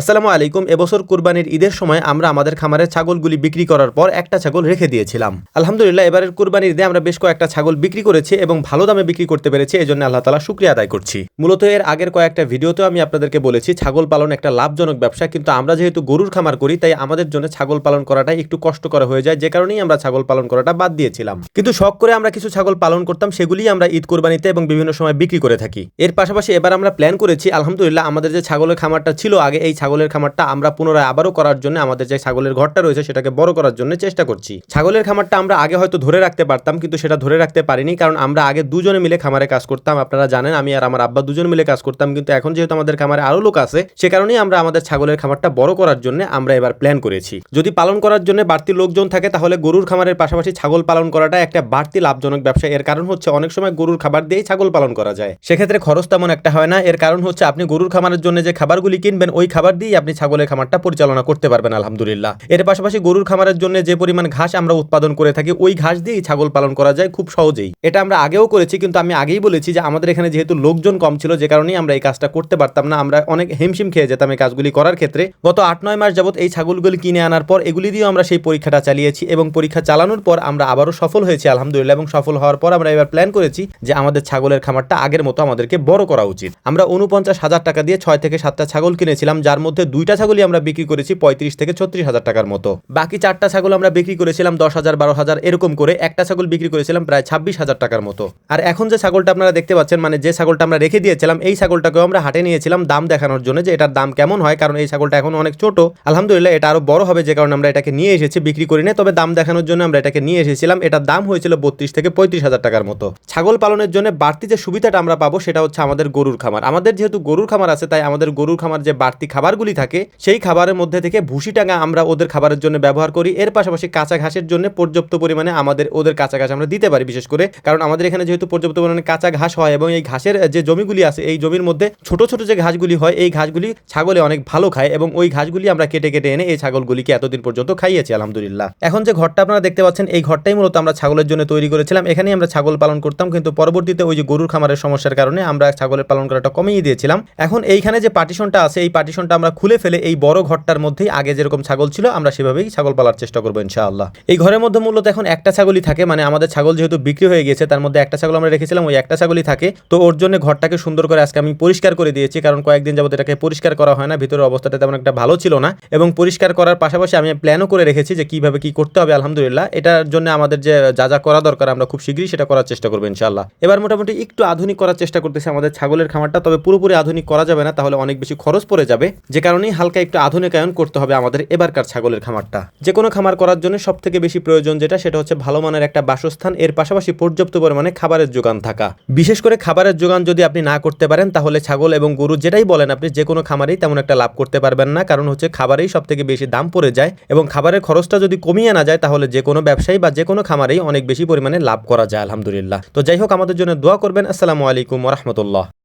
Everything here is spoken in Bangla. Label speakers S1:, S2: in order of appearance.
S1: আসসালামু আলাইকুম, এবছর কুরবানির ঈদের সময় আমরা আমাদের খামারের ছাগলগুলি বিক্রি করার পর একটা ছাগল রেখে দিয়েছিলাম। আলহামদুলিল্লাহ, এবারের কুরবানির ঈদে আমরা বেশ কয়েকটা ছাগল বিক্রি করেছি এবং ভালো দামে বিক্রি করতে পেরেছি এই জন্য আল্লাহ তালা শুক্রিয়া আদায় করছি। মূলত এর আগের কয়েকটা ভিডিওতেও আমি আপনাদেরকে বলেছি, ছাগল পালন একটা লাভজনক ব্যবসা, কিন্তু আমরা যেহেতু গরুর খামার করি, তাই আমাদের জন্য ছাগল পালন করাটা একটু কষ্টকর হয়ে যায়, যে কারণেই আমরা ছাগল পালন করাটা বাদ দিয়েছিলাম। কিন্তু শখ করে আমরা কিছু ছাগল পালন করতাম সেগুলি আমরা ঈদ কুরবানিতে এবং বিভিন্ন সময় বিক্রি করে থাকি। এর পাশাপাশি এবার আমরা প্ল্যান করেছি, আলহামদুলিল্লাহ, আমাদের যে ছাগলের খামারটা ছিল আগে, এই ছাগলের খামারটা আমরা পুনরায় আবারও করার জন্য আমাদের যে ছাগলের ঘরটা রয়েছে সেটাকে বড় করার জন্য চেষ্টা করছি। ছাগলের খামারটা আমরা আগে হয়তো ধরে রাখতে পারতাম কিন্তু সেটা ধরে রাখতে পারিনি কারণ আমরা আগে দুজনে মিলে খামারে কাজ করতাম, আপনারা জানেন, আমি আর আমার আব্বা দুজন মিলে কাজ করতাম কিন্তু এখন যেহেতু আমাদের খামারে আরও লোক আছে, সে কারণেই আমরা আমাদের ছাগলের খামারটা বড় করার জন্য আমরা এবার প্ল্যান করেছি। যদি পালন করার জন্য বাড়তি লোকজন থাকে তাহলে গরুর খামারের পাশাপাশি ছাগল পালন করাটা একটা বাড়তি লাভজনক ব্যবসা। এর কারণ হচ্ছে অনেক সময় গরুর খাবার দিয়েই ছাগল পালন করা যায়। সেক্ষেত্রে খরচ তেমন একটা হয় না। এর কারণ হচ্ছে আপনি গরুর খামারের জন্য যে খাবারগুলি কিনবেন, ওই খাবার দিয়েই আপনি ছাগলের খামারটা পরিচালনা করতে পারবেন, আলহামদুলিল্লাহ। এর পাশাপাশি গরুর খামারের জন্য যে পরিমাণ ঘাস আমরা উৎপাদন করে থাকি, ওই ঘাস দিয়েই ছাগল পালন করা যায় খুব সহজেই। এটা আমরা আগেও করেছি, কিন্তু আমি আগেই বলেছি যে আমাদের এখানে যেহেতু লোকজন কম ছিল, যে কারণেই আমরা এই কাজটা করতে পারতাম না, আমরা অনেক হিমশিম খেয়ে যেতাম এই কাজগুলি করার ক্ষেত্রে। গত আট নয় মাস যাবত এই ছাগলগুলি কিনে আনার পর এগুলি দিয়েও আমরা সেই পরীক্ষাটা চালিয়েছি এবং পরীক্ষা চালানোর পর আমরা আবারও সফল হয়েছি, আলহামদুলিল্লাহ, এবং সফল হওয়ার পর আমরা এবার প্ল্যান করেছি যে আমাদের ছাগলের খামারটা আগের মতো আমাদেরকে বড় করা উচিত। আমরা উনপঞ্চাশ হাজার টাকা দিয়ে ছয় থেকে সাতটা ছাগল কিনেছিলাম, যার মধ্যে দুইটা ছাগলই আমরা বিক্রি করেছি পঁয়ত্রিশ থেকে ছত্রিশ হাজার টাকার মতো। বাকি চারটা ছাগল আমরা বিক্রি করেছিলাম দশ হাজার, বারো হাজার, এরকম করে একটা ছাগল বিক্রি করেছিলাম প্রায় ছাব্বিশ হাজার টাকার মতো। আর এখন যে ছাগলটা আপনারা দেখতে পাচ্ছেন মানে যে ছাগলটা আমরা রেখে দিয়েছিলাম, এই ছাগলটাকেও আমরা হাটে নিয়েছিলাম দাম দেখানোর জন্য যে এটার দাম কেমন হয়, কারণ এই ছাগলটা এখন অনেক ছোট। আলহামদুলিল্লাহ এটা আরও বড় হবে যে কারণে আমরা এটাকে নিয়ে এসেছি, বিক্রি করি না তবে দাম দেখানোর জন্য আমরা এটাকে নিয়ে এসেছিলাম। এটার দাম হয়েছিল বত্রিশ থেকে পঁয়ত্রিশ হাজার টাকার মতো। ছাগল পালনের জন্য বাড়তি যে সুবিধাটা আমরা পাবো সেটা হচ্ছে আমাদের গরুর খামার। আমাদের যেহেতু গরুর খামার আছে, তাই আমাদের গরুর খামার যে বাড়তি খাবারগুলি থাকে, সেই খাবারের মধ্যে থেকে ভুসি টাঙা আমরা ওদের খাবারের জন্য ব্যবহার করি। এর পাশাপাশি কাঁচা ঘাসের জন্য পর্যাপ্ত পরিমাণে আমাদের ওদের কাঁচা ঘাস আমরা দিতে পারি বিশেষ করে। কারণ আমাদের এখানে যেহেতু পর্যাপ্ত পরিমাণে কাঁচা ঘাস হয় এবং এই ঘাসের যে জমিগুলি আছে, এই জমির মধ্যে ছোট ছোট যে ঘাসগুলি হয়, এই ঘাসগুলি ছাগলে অনেক ভালো খায় এবং ওই ঘাসগুলি আমরা কেটে কেটে এনে এই ছাগলগুলিকে এতদিন পর্যন্ত খাইয়েছি, আলহামদুলিল্লাহ। এখন যে ঘরটা আপনারা দেখতে পাচ্ছেন, এই ঘরটাই মূলত আমরা ছাগলের জন্য তৈরি করেছিলাম। এখানেই আমরা ছাগল পালন করতাম, কিন্তু পরবর্তীতে ওই যে গরুর খামারের সমস্যার কারণে আমরা ছাগলের পালন করাটা কমিয়ে দিয়েছিলাম। এখন এইখানে যে পার্টিশনটা আছে, এই পার্টিশনটা আমরা খুলে ফেলে এই বড় ঘরটার মধ্যেই আগে যেরকম ছাগল ছিল, আমরা সেভাবেই ছাগল পালার চেষ্টা করব ইনশাআল্লাহ। এই ঘরের মধ্যে মূলত এখন একটা ছাগলই থাকে মানে আমাদের ছাগল যেহেতু বিক্রি হয়ে গেছে, তার মধ্যে একটা ছাগল আমরা রেখেছিলাম, ওই একটা ছাগলই থাকে। তো ওর জন্য ঘরটাকে সুন্দর করে আজকে আমি পরিষ্কার করে দিয়েছি, কারণ কয়েকদিন যাবত এটাকে পরিষ্কার করা হয় না, ভিতরের অবস্থাটা তেমন একটা ভালো ছিল না। এবং পরিষ্কার করার পাশাপাশি আমি প্ল্যানও করে রেখেছি যে কীভাবে কি করতে হবে, আলহামদুলিল্লাহ। এটার জন্য আমাদের যে, যা যা করা দরকার, আমরা খুব শীঘ্রই সেটা করার চেষ্টা করব ইনশাআল্লাহ। এবার মোটামুটি একটু আধুনিক করার চেষ্টা করতেছি আমাদের ছাগলের খামারটা, তবে পুরোপুরি আধুনিক করা যাবে না, তাহলে অনেক বেশি খরচ পড়ে যাবে। যে কারণেই হালকা একটু আধুনিকায়ন করতে হবে আমাদের এবারকার ছাগলের খামারটা। যে কোনো খামার করার জন্য সব থেকে বেশি প্রয়োজন যেটা, সেটা হচ্ছে ভালো মানের একটা বাসস্থান, এর পাশাপাশি পর্যাপ্ত পরিমাণে খাবারের যোগান থাকা। বিশেষ করে খাবারের যোগান যদি আপনি না করতে পারেন, তাহলে ছাগল এবং গরু যেটাই বলেন আপনি যে কোনো খামারেই তেমন একটা লাভ করতে পারবেন না, কারণ হচ্ছে খাবারেই সব থেকে বেশি দাম পড়ে যায় এবং খাবারের খরচটা যদি কমিয়ে না যায়, তাহলে যে কোনো ব্যবসায়ী বা যে কোনো খামারেই অনেক বেশি পরিমাণে লাভ করা যায়, আলহামদুলিল্লাহ। তো যাই হোক, আমাদের জন্য দোয়া করবেন। আসসালামু আলাইকুম রহমতুল্লাহ।